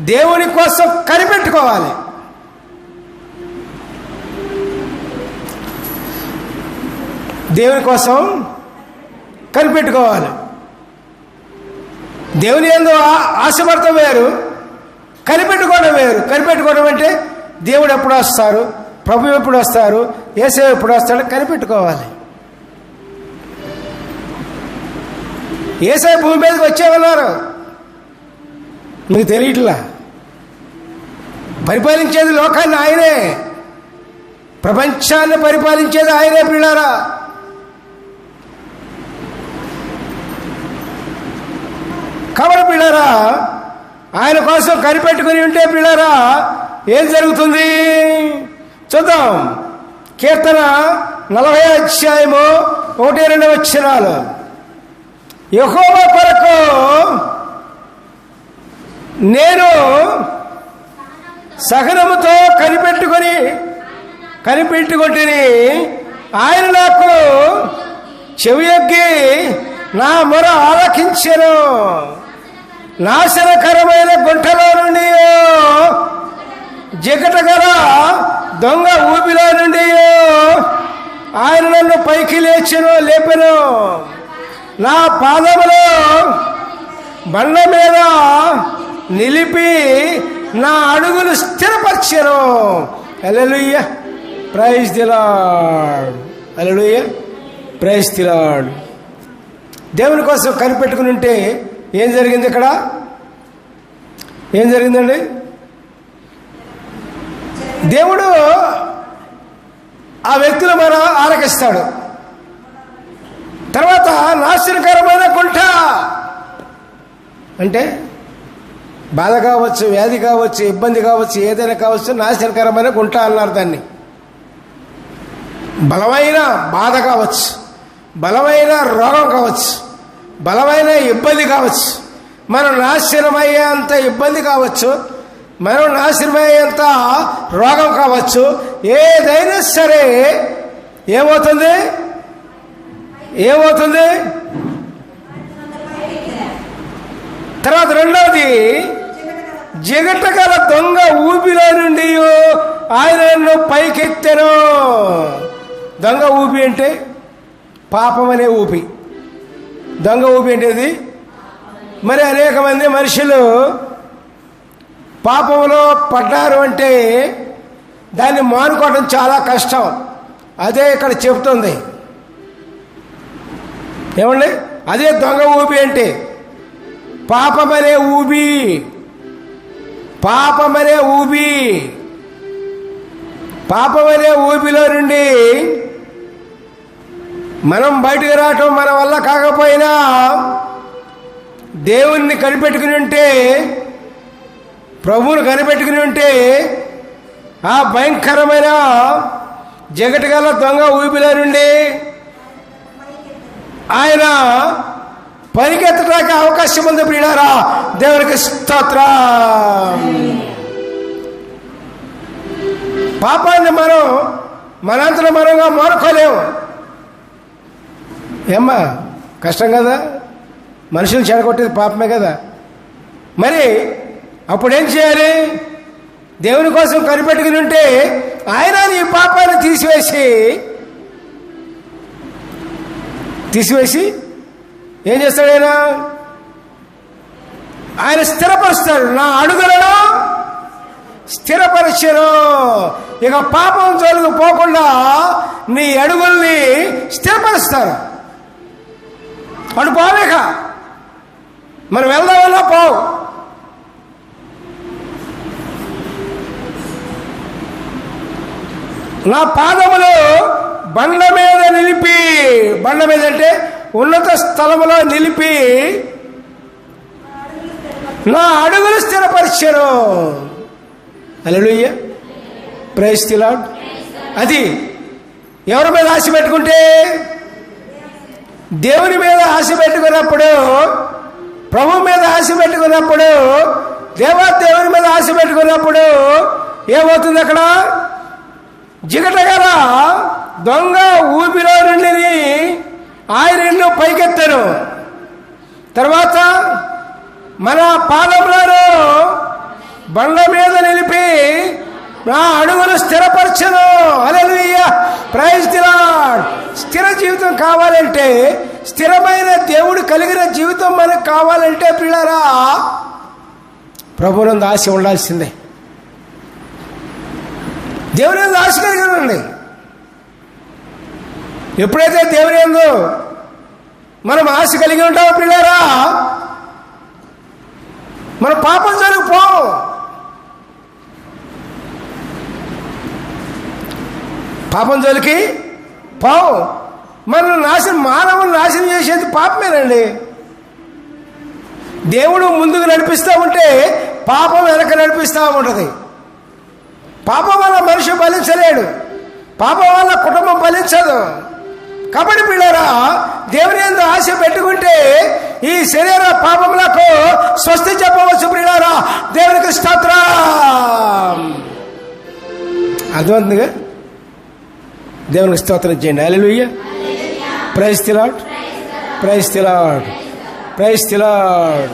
దేవుని కోసం కనిపెట్టుకోవాలి. దేవుని కోసం కనిపెట్టుకోవాలి. దేవుని ఎందు ఆ- ఆశపడటం వేరు కనిపెట్టుకోవడం వేరు. కనిపెట్టుకోవడం అంటే దేవుడు ఎప్పుడు వస్తారు ప్రభు ఎప్పుడు వస్తారు ఏసే ఎప్పుడు వస్తాడు కనిపెట్టుకోవాలి. ఏసే భూమి మీదకి వచ్చేవాళ్ళు మీకు తెలియట్లా? పరిపాలించేది లోకాన్ని ఆయనే. ప్రపంచాన్ని పరిపాలించేది ఆయనే పిల్లారా కాబట్టి పిల్లారా ఆయన కోసం కనిపెట్టుకుని ఉంటే పిల్లారా ఏం జరుగుతుంది? చూద్దాం. కీర్తన నలభై అధ్యాయము ఒకటి రెండు వచ్చినాలు యహోవ కొరకు నేను సహనముతో కనిపెట్టుకొని కనిపెట్టుకుంటుని ఆయన నాకు చెవియొగ్గి నా మొర ఆలకించను. నాశనకరమైన గుంటలో నుండి జిగటగల దొంగ ఊపిలో నుండి ఆయన నన్ను పైకి లేచెను లేపెను. నా పాదములో బండ మీద నిలిపి నా అడుగులు స్థిరపరిచెను. అలెలుయ్య ప్రైజ్ దిలాడ్ అలెలుయ్య ప్రైజ్ దిలాడ్ దేవుని కోసం కనిపెట్టుకుని ఉంటే ఏం జరిగింది ఇక్కడ? ఏం జరిగిందండి? దేవుడు ఆ వ్యక్తులు మన ఆరగిస్తాడు తర్వాత నాశనకరమైన గుంట అంటే బాధ కావచ్చు వ్యాధి కావచ్చు ఇబ్బంది కావచ్చు ఏదైనా కావచ్చు నాశనకరమైన గుంట అన్నారు దాన్ని. బలమైన బాధ కావచ్చు బలమైన రోగం కావచ్చు బలమైన ఇబ్బంది కావచ్చు. మనం నాశనమయ్యేంత ఇబ్బంది కావచ్చు మనం నాశనమయ్యేంత రోగం కావచ్చు ఏదైనా సరే ఏమవుతుంది? ఏమవుతుంది? తర్వాత రెండవది జిగటగల దొంగ ఊపిలో నుండి ఆయన నన్ను పైకెత్తాను. దొంగ ఊపి అంటే పాపం అనే ఊపి దొంగ ఊపి ఏంటిది మరి అనేక మంది మనుషులు పాపంలో పడ్డారు అంటే దాన్ని మానుకోవడం చాలా కష్టం. అదే ఇక్కడ చెప్తుంది ఏమండి? అదే దొంగ ఊపి అంటే పాపమనే ఊబి. పాపమనే ఊబి. పాపమనే ఊబిలో నుండి మనం బయటకు రావటం మన వల్ల కాకపోయినా దేవుణ్ణి కనిపెట్టుకుని ఉంటే ప్రభువుని కనిపెట్టుకుని ఉంటే ఆ భయంకరమైన జగటగల దొంగ ఊపిలో నుండి ఆయన పరిగెత్తడానికి అవకాశం ఉంది ప్రియులారా. దేవునికి స్తోత్రం. పాపాన్ని మనం మనంతరం మనంగా మారుకోలేము. ఏమ్మా కష్టం కదా? మనుషులు చెడగొట్టేది పాపమే కదా? మరి అప్పుడేం చేయాలి? దేవుని కోసం కనిపెట్టుకుని ఉంటే ఆయన నీ పాపాన్ని తీసివేసి తీసివేసి ఏం చేస్తాడు ఆయన? ఆయన స్థిరపరుస్తాడు. నా అడుగులలో స్థిరపరిచాను ఇక పాపం జోలికి పోకుండా నీ అడుగుల్ని స్థిరపరుస్తారు. అటు పోలేక మనం వెళ్దామన్నా పోవు. నా పాదములు బండ మీద నిలిపి బండ మీద అంటే ఉన్నత స్థలములో నిలిపి నా అడుగులు స్థిరపరిచారు. అలలుయ్య ప్రైజ్ తిలాడ్ అది ఎవరి మీద ఆశ పెట్టుకుంటే? దేవుని మీద ఆశ పెట్టుకున్నప్పుడు ప్రభు మీద ఆశ పెట్టుకున్నప్పుడు దేవా దేవుని మీద ఆశ పెట్టుకున్నప్పుడు ఏమవుతుంది అక్కడ? జిగటగల దొంగ ఊపిలో నుండి ఆయన ఎన్నో పైకెత్తాను తర్వాత మన పాదములను బండ మీద నిలిపి నా అడుగును స్థిరపరచను. అలలుయ్య ప్రైజ్ దిలాడ్ స్థిర జీవితం కావాలంటే స్థిరమైన దేవుడు కలిగిన జీవితం మనకు కావాలంటే పిల్లరా ప్రభునందు ఆశ ఉండాల్సిందే. దేవుని ఆశ కలిగి ఉండండి. ఎప్పుడైతే దేవుని ఎందు మనం ఆశ కలిగి ఉంటామో పిల్లరా మన పాపం పాపం జోలికి పావు. మనం నాశనం మానవుని నాశనం చేసేది పాపమేనండి. దేవుడు ముందుకు నడిపిస్తూ ఉంటే పాపం వెనక నడిపిస్తూ ఉంటుంది. పాపం వల్ల మనిషి ఫలించలేడు. పాపం వల్ల కుటుంబం ఫలించదు. కాబట్టి పిల్లరా దేవుని ఎందు ఆశ పెట్టుకుంటే ఈ శరీర పాపములకు స్వస్తి చెప్పవచ్చు పిల్లరా. దేవునికి స్తోత్రం. అర్థమవుతుందిగా? దేవునికి స్తోత్రం చేయండి. Hallelujah praise the lord praise the lord praise the lord